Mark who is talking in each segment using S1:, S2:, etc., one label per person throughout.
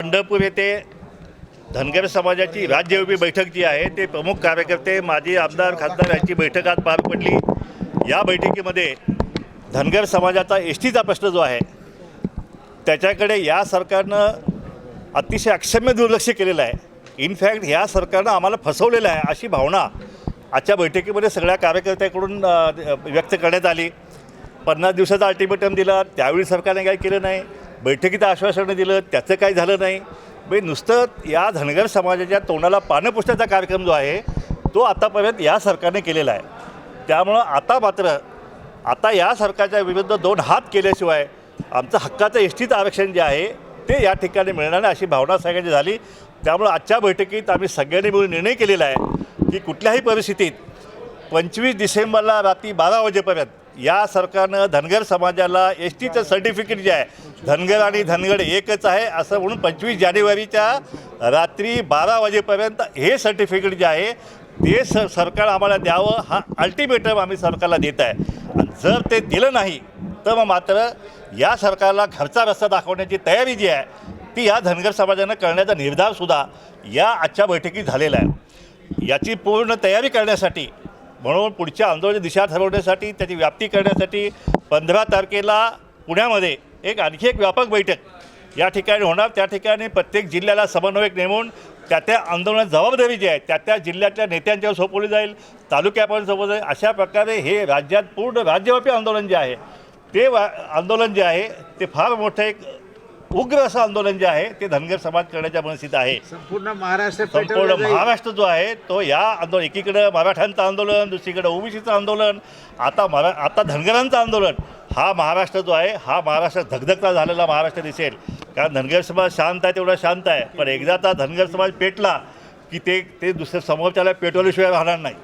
S1: पंढरपूर येथे धनगर समाजाची राज्यव्यापी बैठक जी आहे ते प्रमुख कार्यकर्ते माजी आमदार खासदार यांची बैठक आज पार पडली. या बैठकीमध्ये धनगर समाजाचा एस टीचा प्रश्न जो आहे त्याच्याकडे या सरकारनं अतिशय अक्षम्य दुर्लक्ष केलेलं आहे. इनफॅक्ट ह्या सरकारनं आम्हाला फसवलेलं आहे अशी भावना आजच्या बैठकीमध्ये सगळ्या कार्यकर्त्याकडून व्यक्त करण्यात आली. पन्नास दिवसाचा अल्टिमेटम दिला त्यावेळी सरकारने काही केलं नाही. बैठकीत आश्वासनं दिलं त्याचं काही झालं नाही. म्हणजे नुसतं या धनगर समाजाच्या तोंडाला पानं पुसण्याचा कार्यक्रम जो आहे तो आतापर्यंत या सरकारने केलेला आहे. त्यामुळं आता मात्र आता या सरकारच्या विरुद्ध दोन हात केल्याशिवाय आमचं हक्काचं एस टीचं आरक्षण जे आहे ते या ठिकाणी मिळणार नाही अशी भावना सगळ्यांची झाली. त्यामुळं आजच्या बैठकीत आम्ही सगळ्यांनी मिळून निर्णय केलेला आहे की कुठल्याही परिस्थितीत पंचवीस डिसेंबरला रात्री बारा वाजेपर्यंत या सरकारनं धनगर समाजाला एस टीचं सर्टिफिकेट जे आहे धनगर आणि धनगड एकच आहे असं म्हणून पंचवीस जानेवारीच्या रात्री बारा वाजेपर्यंत हे सर्टिफिकेट जे आहे ते स सरकार आम्हाला द्यावं हा अल्टिमेटम आम्ही सरकारला देत आहे. जर ते दिलं नाही तर मग मात्र या सरकारला घरचा रस्ता दाखवण्याची तयारी जी आहे ती या धनगर समाजानं करण्याचा निर्धारसुद्धा या आजच्या बैठकीत झालेला आहे. याची पूर्ण तयारी करण्यासाठी म्हणून पुढच्या आंदोलनाची दिशा ठरवण्यासाठी त्याची व्याप्ती करण्यासाठी पंधरा तारखेला पुण्यामध्ये एक आणखी एक व्यापक बैठक या ठिकाणी होणार. त्या ठिकाणी प्रत्येक जिल्ह्याला समन्वयक नेमून त्या त्या आंदोलनात जबाबदारी जी आहे त्या त्या जिल्ह्यातल्या नेत्यांच्यावर सोपवली जाईल तालुक्यापर्यंत सोपवलं जाईल. अशा प्रकारे हे राज्यात पूर्ण राज्यव्यापी आंदोलन जे आहे ते वा आंदोलन जे आहे ते फार मोठं एक उग्र असं आंदोलन जे आहे ते धनगर समाज करण्याच्या मनस्थित आहे.
S2: संपूर्ण महाराष्ट्र
S1: संपूर्ण. महाराष्ट्र जो आहे तो या आंदोलन एकीकडं मराठ्यांचं आंदोलन दुसरीकडं ओबीसीचं आंदोलन आता मरा आता धनगरांचं आंदोलन. हा महाराष्ट्र जो आहे हा महाराष्ट्र धगधगता झालेला महाराष्ट्र दिसेल. कारण धनगर समाज शांत आहे तेवढा शांत आहे. पण एकदा आता धनगर समाज पेटला की ते ते दुसऱ्या समोरच्याला पेटवल्याशिवाय राहणार नाही.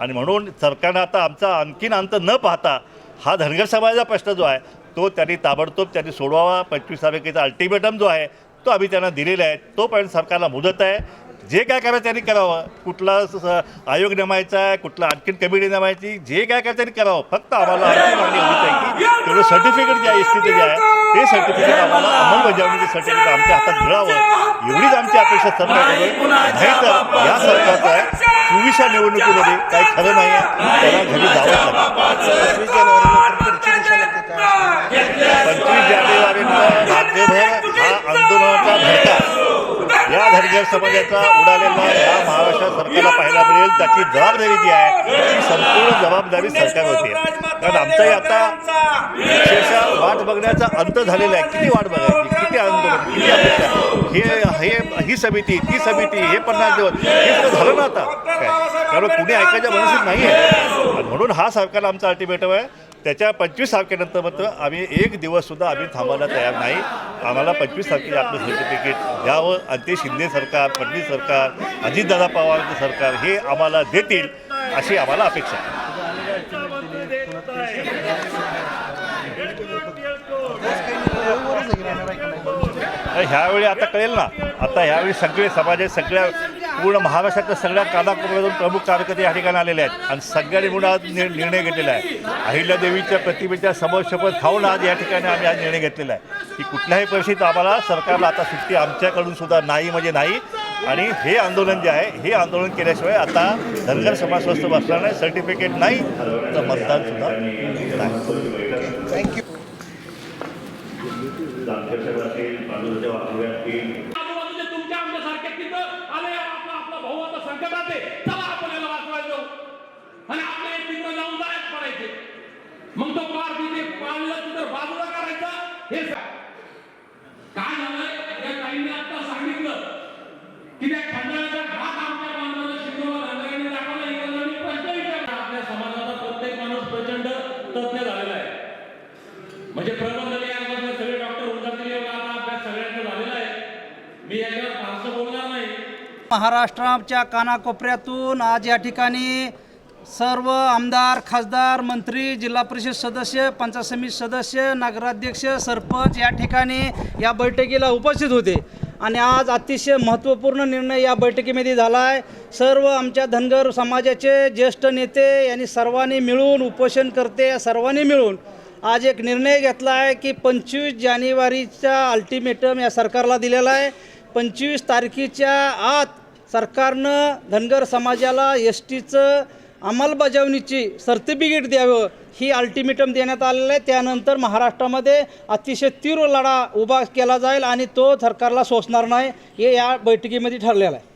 S1: आणि म्हणून सरकारनं आता आमचा आणखीन अंत न पाहता हा धनगर समाजाचा प्रश्न जो आहे तो त्यांनी ताबडतोब त्यांनी सोडवावा. पंचवीस तारखेचा अल्टिमेटम जो आहे तो आम्ही त्यांना दिलेला आहे. तोपर्यंत सरकारला मुदत आहे. जे काय करायचं त्यांनी करावं. कुठला आयोग नेमायचा आहे कुठला आणखीन कमिटी नेमायची जे काय करायचं त्यांनी करावं. फक्त आम्हाला आणखी मागणी एवढीच आहे की तेवढं सर्टिफिकेट जे आहे एस टीचं जे आहे ते सर्टिफिकेट आम्हाला अंमलबजावणीचे सर्टिफिकेट आमच्या हातात मिळावं. एवढीच आमची अपेक्षा सरकारकडे नाहीतर या सरकारचं आहे चोवीसच्या निवडणुकीमध्ये काही खरं नाही आहे. त्याला घरी जावंच लागेल. समाजाचा उडालेला या महाराष्ट्र सरकारला पाहायला मिळेल त्याची जबाबदारी जी आहे ती संपूर्ण जबाबदारी सरकार होती कारण आमचाही आता अक्षरशः वाट बघण्याचा अंत झालेला आहे. किती वाट बघायची? किती अंत किती अपेक्षा? हे हे ही समिती ती समिती हे पन्नास दिवस हे सगळं झालं ना आता. काय? कारण कुणी ऐकायच्या मनस्थित नाही आहे म्हणून हा सरकार आमचा अल्टिमेटम आहे. त्याच्या पंचवीस तारखेनंतर मात्र आम्ही एक दिवससुद्धा आम्ही थांबायला तयार नाही. आम्हाला पंचवीस तारखेला आपलं सर्टिफिकेट द्यावं. आणि ते शिंदे सरकार फडणवीस सरकार अजितदादा पवारचं सरकार हे आम्हाला देतील अशी आम्हाला अपेक्षा आहे. ह्यावेळी आता कळेल ना. आता ह्यावेळी सगळे समाजात सगळ्या पूर्ण महाराष्ट्रातल्या सगळ्या कानाकोपऱ्यातून प्रमुख कार्यकर्ते या ठिकाणी आलेले आहेत. आणि सगळ्यांनी म्हणून आज निर्णय घेतलेला आहे. अहिल्यादेवीच्या प्रतिमेच्या समोर शपथ खाऊन आज या ठिकाणी आम्ही आज निर्णय घेतलेला आहे. की कुठल्याही परिस्थितीत आम्हाला सरकारला आता सुट्टी आमच्याकडून सुद्धा नाही म्हणजे नाही. आणि हे आंदोलन जे आहे हे आंदोलन केल्याशिवाय आता धनगर समाज स्वस्त बसणार नाही सर्टिफिकेट नाही तर मतदान सुद्धा नाही.
S3: आजूबाजूचे तुमच्या आमच्यासारखे तिथं आले आपला आपला भाऊ आता संकटात आहे चला आपण याला वाचवायला जाऊ आणि आपले तिथं जाऊन जायच पडायचे मग तो पार तिथे पाळला तिथं बाजूला करायचा? हे काय झालंय या ताईंनी आता सांगितलं की त्या खंडाळ्याचा घात आमच्या बांधवाला शिकवला धनगरांनी दाखवला. इंग्रजांनी प्रश्न विचारला आपल्या समाजाचा प्रत्येक माणूस प्रचंड तज्ञ झालेला आहे. म्हणजे प्रबंध लिहायला सगळे डॉक्टर जातील एवढा आता अभ्यास सगळ्यांचा झालेला आहे. मी याच्यावर फारसं बोलणार नाही.
S4: महाराष्ट्राच्या कानाकोपऱ्यातून आज या ठिकाणी सर्व आमदार खासदार मंत्री जिल्हा परिषद सदस्य पंचायत समिती सदस्य नगराध्यक्ष सरपंच या ठिकाणी या बैठकीला उपस्थित होते. आणि आज अतिशय महत्त्वपूर्ण निर्णय या बैठकीमध्ये झाला आहे सर्व आमच्या धनगर समाजाचे ज्येष्ठ नेते यांनी सर्वांनी मिळून उपोषण करते या सर्वांनी मिळून आज एक निर्णय घेतला आहे की पंचवीस जानेवारीचा अल्टिमेटम या सरकारला दिलेला आहे. पंचवीस तारखेच्या आत सरकारनं धनगर समाजाला एस टीचं अंमलबजावणीची सर्टिफिकेट द्यावं ही अल्टिमेटम देण्यात आलेलं आहे. त्यानंतर महाराष्ट्रामध्ये अतिशय तीव्र लढा उभा केला जाईल आणि तो सरकारला सोसणार नाही हे या बैठकीमध्ये ठरलेलं आहे.